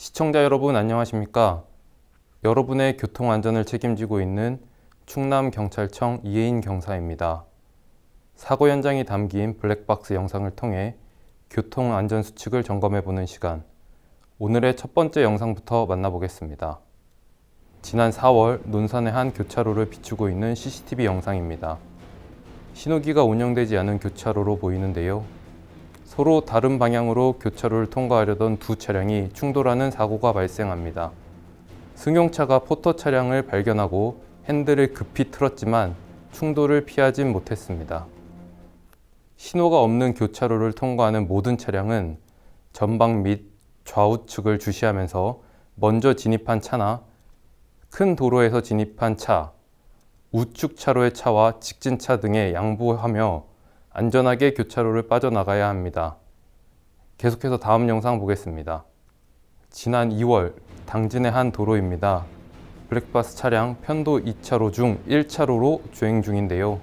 시청자 여러분 안녕하십니까? 여러분의 교통 안전을 책임지고 있는 충남 경찰청 이혜인 경사입니다. 사고 현장이 담긴 블랙박스 영상을 통해 교통 안전 수칙을 점검해 보는 시간. 오늘의 첫 번째 영상부터 만나보겠습니다. 지난 4월 논산의 한 교차로를 비추고 있는 CCTV 영상입니다. 신호기가 운영되지 않은 교차로로 보이는데요. 서로 다른 방향으로 교차로를 통과하려던 두 차량이 충돌하는 사고가 발생합니다. 승용차가 포터 차량을 발견하고 핸들을 급히 틀었지만 충돌을 피하진 못했습니다. 신호가 없는 교차로를 통과하는 모든 차량은 전방 및 좌우측을 주시하면서 먼저 진입한 차나 큰 도로에서 진입한 차, 우측 차로의 차와 직진 차 등에 양보하며 안전하게 교차로를 빠져나가야 합니다. 계속해서 다음 영상 보겠습니다. 지난 2월 당진의 한 도로입니다. 블랙박스 차량 편도 2차로 중 1차로로 주행 중인데요.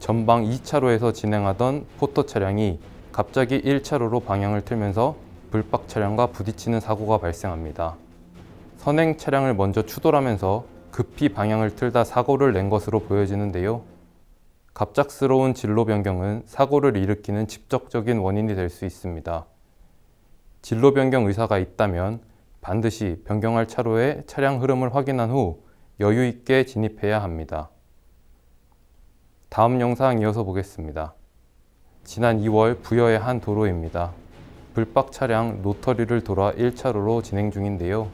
전방 2차로에서 진행하던 포터 차량이 갑자기 1차로로 방향을 틀면서 불박 차량과 부딪히는 사고가 발생합니다. 선행 차량을 먼저 추돌하면서 급히 방향을 틀다 사고를 낸 것으로 보여지는데요. 갑작스러운 진로 변경은 사고를 일으키는 직접적인 원인이 될 수 있습니다. 진로 변경 의사가 있다면 반드시 변경할 차로의 차량 흐름을 확인한 후 여유 있게 진입해야 합니다. 다음 영상 이어서 보겠습니다. 지난 2월 부여의 한 도로입니다. 불박 차량 노터리를 돌아 1차로로 진행 중인데요.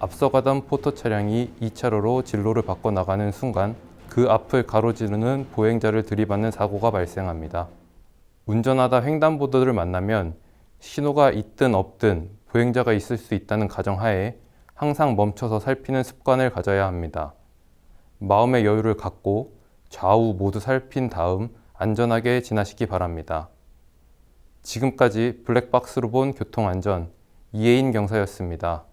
앞서 가던 포터 차량이 2차로로 진로를 바꿔 나가는 순간 그 앞을 가로지르는 보행자를 들이받는 사고가 발생합니다. 운전하다 횡단보도를 만나면 신호가 있든 없든 보행자가 있을 수 있다는 가정하에 항상 멈춰서 살피는 습관을 가져야 합니다. 마음의 여유를 갖고 좌우 모두 살핀 다음 안전하게 지나시기 바랍니다. 지금까지 블랙박스로 본 교통안전 이혜인 경사였습니다.